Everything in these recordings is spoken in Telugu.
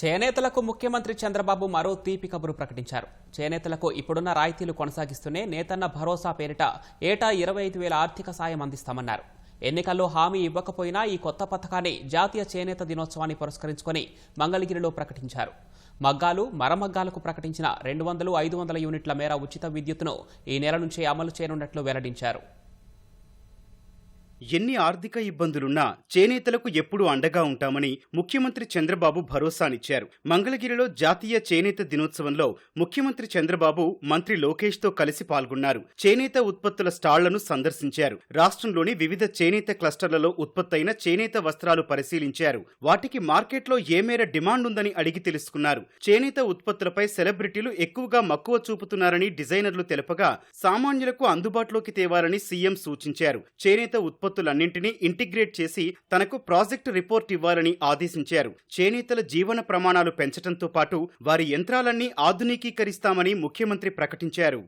చేనేతలకు ముఖ్యమంత్రి చంద్రబాబు మరో తీపి కబురు ప్రకటించారు. చేనేతలకు ఇప్పుడున్న రాయితీలు కొనసాగిస్తూనే నేతన్న భరోసా పేరిట ఏటా ఇరవై ఐదు వేల ఆర్థిక సాయం అందిస్తామన్నారు. ఎన్నికల్లో హామీ ఇవ్వకపోయినా ఈ కొత్త పథకాన్ని జాతీయ చేనేత దినోత్సవాన్ని పురస్కరించుకొని మంగళగిరిలో ప్రకటించారు. మగ్గాలు మరమగ్గాలకు ప్రకటించిన రెండు వందలు ఐదు వందల యూనిట్ల మేర ఉచిత విద్యుత్తును ఈ నెల నుంచే అమలు చేయనున్నట్లు వెల్లడించారు. ఎన్ని ఆర్థిక ఇబ్బందులున్నా చేనేతలకు ఎప్పుడూ అండగా ఉంటామని ముఖ్యమంత్రి చంద్రబాబు భరోసానిచ్చారు. మంగళగిరిలో జాతీయ చేనేత దినోత్సవంలో ముఖ్యమంత్రి చంద్రబాబు మంత్రి లోకేష్తో కలిసి పాల్గొన్నారు. చేనేత ఉత్పత్తుల స్టాళ్ళను సందర్శించారు. రాష్ట్రంలోని వివిధ చేనేత క్లస్టర్లలో ఉత్పత్తైన చేనేత వస్త్రాలు పరిశీలించారు. వాటికి మార్కెట్లో ఏ మేర డిమాండ్ ఉందని అడిగి తెలుసుకున్నారు. చేనేత ఉత్పత్తులపై సెలబ్రిటీలు ఎక్కువగా మక్కువ చూపుతున్నారని డిజైనర్లు తెలపగా సామాన్యులకు అందుబాటులోకి తేవాలని సీఎం సూచించారు. చేనేత ఉత్పత్తులన్నింటినీ ఇంటిగ్రేట్ చేసి తనకు ప్రాజెక్టు రిపోర్ట్ ఇవ్వాలని ఆదేశించారు. చేనేతల జీవన ప్రమాణాలు పెంచడంతో పాటు వారి యంత్రాలన్నీ ఆధునికీకరిస్తామని ముఖ్యమంత్రి ప్రకటించారు.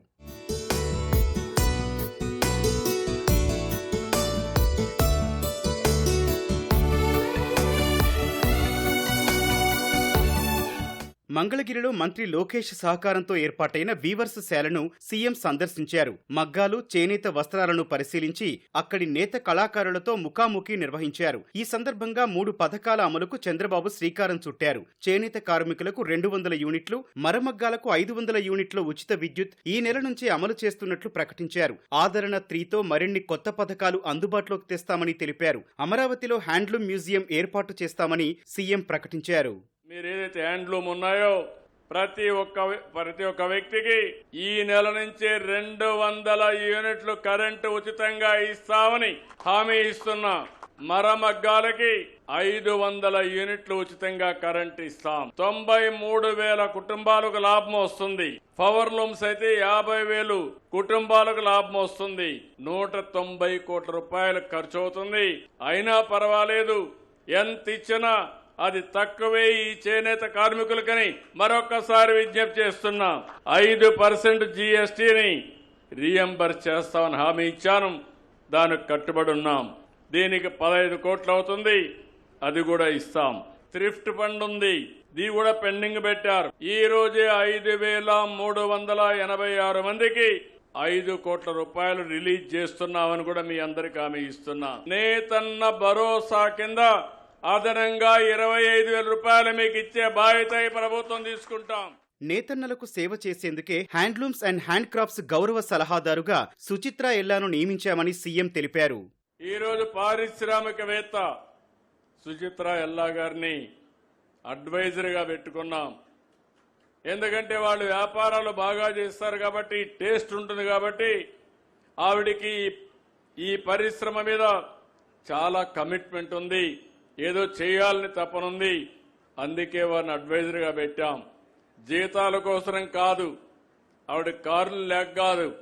మంగళగిరిలో మంత్రి లోకేష్ సహకారంతో ఏర్పాటైన వీవర్స్ శాలను సీఎం సందర్శించారు. మగ్గాలు చేనేత వస్త్రాలను పరిశీలించి అక్కడి నేత కళాకారులతో ముఖాముఖి నిర్వహించారు. ఈ సందర్భంగా మూడు పథకాల అమలుకు చంద్రబాబు శ్రీకారం చుట్టారు. చేనేత కార్మికులకు రెండు వందల యూనిట్లు మరమగ్గాలకు ఐదు వందల యూనిట్లు ఉచిత విద్యుత్ ఈ నెల నుంచి అమలు చేస్తున్నట్లు ప్రకటించారు. ఆదరణ త్రీతో మరిన్ని కొత్త పథకాలు అందుబాటులోకి తెస్తామని తెలిపారు. అమరావతిలో హ్యాండ్లూమ్ మ్యూజియం ఏర్పాటు చేస్తామని సీఎం ప్రకటించారు. మీరు ఏదైతే హ్యాండ్లూమ్ ఉన్నాయో ప్రతి ఒక్క ప్రతి ఒక్క వ్యక్తికి ఈ నెల నుంచి రెండు వందల యూనిట్లు కరెంటు ఉచితంగా ఇస్తామని హామీ ఇస్తున్నా మరమగ్గాలకి ఐదు వందల యూనిట్లు ఉచితంగా కరెంట్ ఇస్తాం. తొంభై మూడు వేల కుటుంబాలకు లాభం వస్తుంది. పవర్ లూమ్స్ అయితే యాభై వేలు కుటుంబాలకు లాభం వస్తుంది. నూట తొంభై కోట్ల రూపాయలు ఖర్చు అవుతుంది. అయినా పర్వాలేదు. ఎంత ఇచ్చినా అది తక్కువే ఈ చేనేత కార్మికులకని మరొకసారి విజ్ఞప్తి చేస్తున్నా. ఐదు పర్సెంట్ జీఎస్టీని రీఎంబర్స్ చేస్తామని హామీ ఇచ్చాను. దానికి కట్టుబడి ఉన్నాం. దీనికి పదహైదు కోట్లు అవుతుంది. అది కూడా ఇస్తాం. థ్రిఫ్ట్ ఫండ్ ఉంది. ఇది కూడా పెండింగ్ పెట్టారు. ఈ రోజే ఐదు వేల మూడు వందల ఎనభై ఆరు మందికి ఐదు కోట్ల రూపాయలు రిలీజ్ చేస్తున్నామని కూడా మీ అందరికి హామీ ఇస్తున్నా. నేతన్న భరోసా కింద అదనంగా ఇరవై ఐదు వేల రూపాయలు మీకు ఇచ్చే బాధ్యత ప్రభుత్వం తీసుకుంటాం. నేతన్నలకు సేవ చేసేందుకే హ్యాండ్లూమ్స్ అండ్ హ్యాండ్ క్రాఫ్ట్స్ గౌరవ సలహాదారుగా సుచిత్ర ఎల్లాను నియమించామని సీఎం తెలిపారు. ఈ రోజు పారిశ్రామికవేత్త సుచిత్ర ఎల్లా గారిని అడ్వైజర్గా పెట్టుకున్నాం. ఎందుకంటే వాళ్ళు వ్యాపారాలు బాగా చేస్తారు కాబట్టి టేస్ట్ ఉంటుంది కాబట్టి ఆవిడికి ఈ పరిశ్రమ మీద చాలా కమిట్మెంట్ ఉంది. ఏదో చేయాలని తపనుంది. అందుకే వారిని అడ్వైజర్గా పెట్టాం. జీతాల కోసం కాదు. ఆవిడ కారులు లేక కాదు.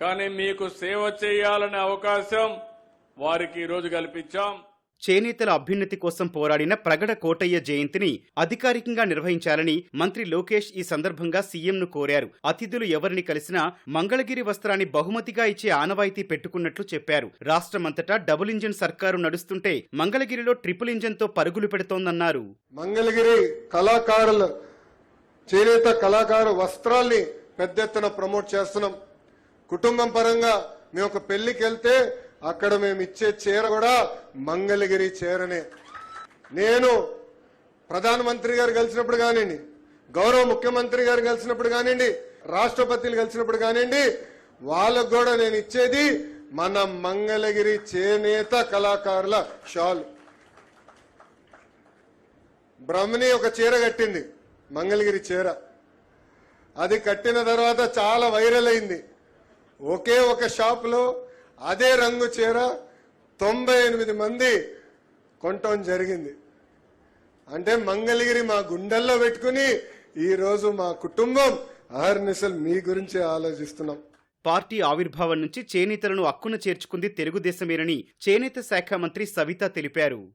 కానీ మీకు సేవ చేయాలనే అవకాశం వారికి ఈరోజు కల్పించాం. చేనేతల అభ్యున్నతి కోసం పోరాడిన ప్రగడ కోటయ్య జయంతిని అధికారికంగా నిర్వహించాలని మంత్రి లోకేష్ ఈ సందర్భంగా సీఎంను కోరారు. అతిథులు ఎవరిని కలిసినా మంగళగిరి వస్త్రాన్ని బహుమతిగా ఇచ్చే ఆనవాయితీ పెట్టుకున్నట్లు చెప్పారు. రాష్ట్రమంతటా డబుల్ ఇంజిన్ సర్కారు నడుస్తుంటే మంగళగిరిలో ట్రిపుల్ ఇంజిన్తో పరుగులు పెడుతోందన్నారు. మంగళగిరి కళాకారుల చేనేత కళాకారు వస్త్రాల్ని పెద్ద ఎత్తున ప్రమోట్ చేస్తున్నాం. కుటుంబం పరంగా మేము ఒక పెళ్ళికి వెళ్తే అక్కడ మేము ఇచ్చే చీర కూడా మంగళగిరి చీరనే. నేను ప్రధానమంత్రి గారు కలిసినప్పుడు కానివ్వండి గౌరవ ముఖ్యమంత్రి గారు కలిసినప్పుడు కానివ్వండి రాష్ట్రపతిని కలిసినప్పుడు కానివ్వండి వాళ్ళకు కూడా నేను ఇచ్చేది మన మంగళగిరి చేనేత కళాకారుల షాల్. బ్రహ్మని ఒక చీర కట్టింది మంగళగిరి చీర. అది కట్టిన తర్వాత చాలా వైరల్ అయింది. ఒకే ఒక షాప్లో అదే రంగు చీర తొంభై ఎనిమిది మంది కొనటం జరిగింది. అంటే మంగళగిరి మా గుండెల్లో పెట్టుకుని ఈరోజు మా కుటుంబం అహర్నిశలు మీ గురించి ఆలోచిస్తున్నాం. పార్టీ ఆవిర్భావం నుంచి చేనేతలను అక్కున చేర్చుకుంది తెలుగుదేశమేనని చేనేత శాఖ మంత్రి సవిత తెలిపారు.